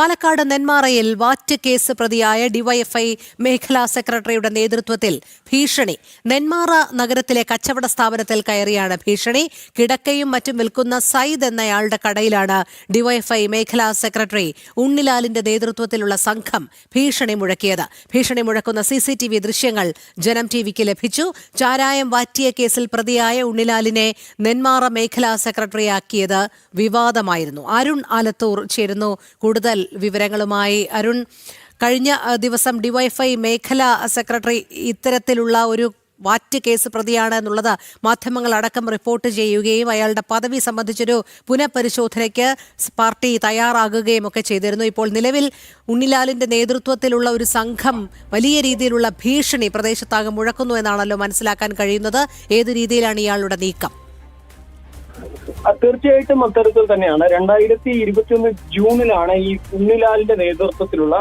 പാലക്കാട് നെന്മാറയിൽ വാറ്റ് കേസ് പ്രതിയായ ഡിവൈഎഫ്ഐ മേഖലാ സെക്രട്ടറിയുടെ നേതൃത്വത്തിൽ ഭീഷണി. നെന്മാറ നഗരത്തിലെ കച്ചവട സ്ഥാപനത്തിൽ കയറിയാണ് ഭീഷണി. കിടക്കയും മറ്റും വിൽക്കുന്ന സയ്യിദ് എന്നയാളുടെ കടയിലാണ് ഡിവൈഎഫ്ഐ മേഖലാ സെക്രട്ടറി ഉണ്ണിലാലിന്റെ നേതൃത്വത്തിലുള്ള സംഘം ഭീഷണി മുഴക്കിയത്. ഭീഷണി മുഴക്കുന്ന സി സി ടി വി ദൃശ്യങ്ങൾ ജനം ടിവിക്ക് ലഭിച്ചു. ചാരായം വാറ്റിയ കേസിൽ പ്രതിയായ ഉണ്ണിലാലിനെ നെന്മാറ മേഖലാ സെക്രട്ടറിയാക്കിയത് വിവാദമായിരുന്നു. അരുൺ ആലത്തൂർ ചേരുന്നു. കൂടുതൽ വിവരങ്ങളുമായി അരുൺ. കഴിഞ്ഞ ദിവസം ഡിവൈഫൈ മേഖലാ സെക്രട്ടറി ഇത്തരത്തിലുള്ള ഒരു വാറ്റ് കേസ് പ്രതിയാണ് എന്നുള്ളത് മാധ്യമങ്ങൾ അടക്കം റിപ്പോർട്ട് ചെയ്യുകയും അയാളുടെ പദവി സംബന്ധിച്ചൊരു പുനഃപരിശോധനയ്ക്ക് പാർട്ടി തയ്യാറാകുകയും ഒക്കെ ചെയ്തിരുന്നു. ഇപ്പോൾ നിലവിൽ ഉണ്ണിലാലിന്റെ നേതൃത്വത്തിലുള്ള ഒരു സംഘം വലിയ രീതിയിലുള്ള ഭീഷണി പ്രദേശത്താകെ മുഴക്കുന്നു എന്നാണല്ലോ മനസ്സിലാക്കാൻ കഴിയുന്നത്. ഏത് രീതിയിലാണ് ഇയാളുടെ നീക്കം? തീർച്ചയായിട്ടും അത്തരത്തിൽ തന്നെയാണ്. രണ്ടായിരത്തി ഇരുപത്തിയൊന്ന് ജൂണിലാണ് ഈ ഉണ്ണിലാലിന്റെ നേതൃത്വത്തിലുള്ള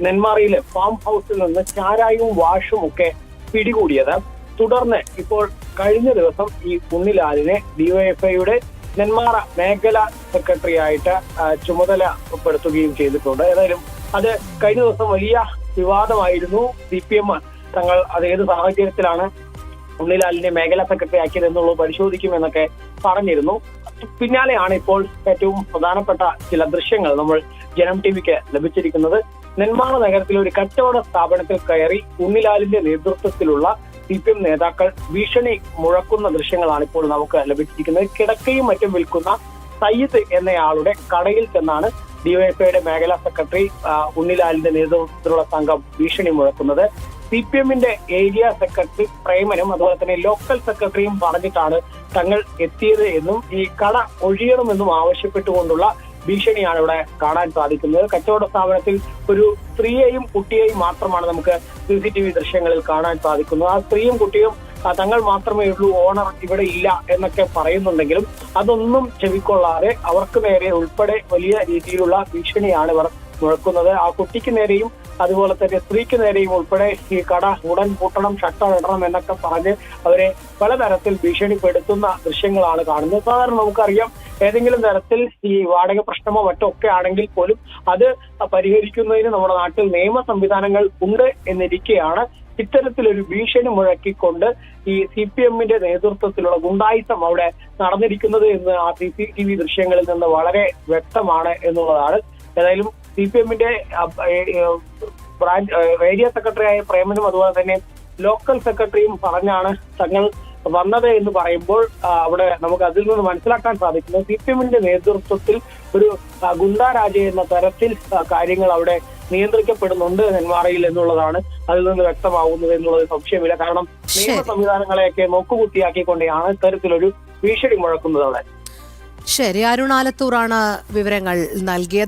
നെന്മാറയിലെ ഫാം ഹൗസിൽ നിന്ന് ചാരായും വാഷും ഒക്കെ പിടികൂടിയത്. തുടർന്ന് ഇപ്പോൾ കഴിഞ്ഞ ദിവസം ഈ ഉണ്ണിലാലിനെ ഡിവൈഎഫ്ഐയുടെ നെന്മാറ മേഖല സെക്രട്ടറി ആയിട്ട് ചുമതലപ്പെടുത്തുകയും ചെയ്തിട്ടുണ്ട്. ഏതായാലും അത് കഴിഞ്ഞ ദിവസം വലിയ വിവാദമായിരുന്നു. സി പി എം തങ്ങൾ അത് ഏത് സാഹചര്യത്തിലാണ് ഉണ്ണിലാലിനെ മേഖലാ സെക്രട്ടറി ആക്കിയത് എന്നുള്ളത് പരിശോധിക്കുമെന്നൊക്കെ പറഞ്ഞിരുന്നു. പിന്നാലെയാണ് ഇപ്പോൾ ഏറ്റവും പ്രധാനപ്പെട്ട ചില ദൃശ്യങ്ങൾ നമ്മൾ ജനം ടി വിക്ക് ലഭിച്ചിരിക്കുന്നത്. നെന്മാറ നഗരത്തിലെ ഒരു കച്ചവട സ്ഥാപനത്തിൽ കയറി ഉണ്ണിലാലിന്റെ നേതൃത്വത്തിലുള്ള സി പി എം നേതാക്കൾ ഭീഷണി മുഴക്കുന്ന ദൃശ്യങ്ങളാണ് ഇപ്പോൾ നമുക്ക് ലഭിച്ചിരിക്കുന്നത്. കിടക്കയും മറ്റും വിൽക്കുന്ന സയ്യിദ് എന്നയാളുടെ കടയിൽ ചെന്നാണ് ഡിവൈഎഫ്ഐയുടെ മേഖലാ സെക്രട്ടറി ഉണ്ണിലാലിന്റെ നേതൃത്വത്തിലുള്ള സംഘം ഭീഷണി മുഴക്കുന്നത്. സി പി എമ്മിന്റെ ഏരിയ സെക്രട്ടറി പ്രേമനും അതുപോലെ തന്നെ ലോക്കൽ സെക്രട്ടറിയും പറഞ്ഞിട്ടാണ് തങ്ങൾ എത്തിയത് എന്നും ഈ കട ഒഴിയണമെന്നും ആവശ്യപ്പെട്ടുകൊണ്ടുള്ള ഭീഷണിയാണ് ഇവിടെ കാണാൻ സാധിക്കുന്നത്. കച്ചവട സ്ഥാപനത്തിൽ ഒരു സ്ത്രീയെയും കുട്ടിയെയും മാത്രമാണ് നമുക്ക് സി സി ടി വി ദൃശ്യങ്ങളിൽ കാണാൻ സാധിക്കുന്നത്. ആ സ്ത്രീയും കുട്ടിയും തങ്ങൾ മാത്രമേ ഉള്ളൂ ഓണർ ഇവിടെ ഇല്ല എന്നൊക്കെ പറയുന്നുണ്ടെങ്കിലും അതൊന്നും ചെവിക്കൊള്ളാതെ അവർക്ക് നേരെ ഉൾപ്പെടെ വലിയ രീതിയിലുള്ള ഭീഷണിയാണ് ഇവർ മുഴക്കുന്നത്. ആ കുട്ടിക്ക് നേരെയും അതുപോലെ തന്നെ സ്ത്രീക്ക് നേരെയും ഉൾപ്പെടെ ഈ കട ഉടൻ പൂട്ടണം ഷട്ടർ ഇടണം എന്നൊക്കെ പറഞ്ഞ് അവരെ പലതരത്തിൽ ഭീഷണിപ്പെടുത്തുന്ന ദൃശ്യങ്ങളാണ് കാണുന്നത്. സാധാരണ നമുക്കറിയാം ഏതെങ്കിലും തരത്തിൽ ഈ വാടക പ്രശ്നമോ മറ്റോ ഒക്കെ ആണെങ്കിൽ പോലും അത് പരിഹരിക്കുന്നതിന് നമ്മുടെ നാട്ടിൽ നിയമ സംവിധാനങ്ങൾ ഉണ്ട് എന്നിരിക്കെയാണ് ഇത്തരത്തിലൊരു ഭീഷണി മുഴക്കിക്കൊണ്ട് ഈ സി പി എമ്മിന്റെ നേതൃത്വത്തിലുള്ള ഗുണ്ടായിസം അവിടെ നടന്നിരിക്കുന്നത് എന്ന് ആ സി സി ടി വി ദൃശ്യങ്ങളിൽ നിന്ന് വളരെ വ്യക്തമാണ് എന്നുള്ളതാണ്. ഏതായാലും സി പി എമ്മിന്റെ ബ്രാഞ്ച് ഏരിയ സെക്രട്ടറിയായ പ്രേമനും അതുപോലെ തന്നെ ലോക്കൽ സെക്രട്ടറിയും പറഞ്ഞാണ് തങ്ങൾ വന്നത് എന്ന് പറയുമ്പോൾ അവിടെ നമുക്ക് അതിൽ നിന്ന് മനസ്സിലാക്കാൻ സാധിക്കുന്നു സി പി എമ്മിന്റെ നേതൃത്വത്തിൽ ഒരു ഗുണ്ടാരാജ എന്ന തരത്തിൽ കാര്യങ്ങൾ അവിടെ നിയന്ത്രിക്കപ്പെടുന്നുണ്ട് നെന്മാറയിൽ എന്നുള്ളതാണ് അതിൽ നിന്ന് വ്യക്തമാവുന്നത് എന്നുള്ളത് സംശയമില്ല. കാരണം നിയമ. സംവിധാനങ്ങളെയൊക്കെ നോക്കുകുത്തിയാക്കിക്കൊണ്ടാണ് ഇത്തരത്തിലൊരു ഭീഷണി മുഴക്കുന്നത് അവിടെ. ശരി അരുണാലത്തൂറാണ് വിവരങ്ങൾ നൽകിയത്.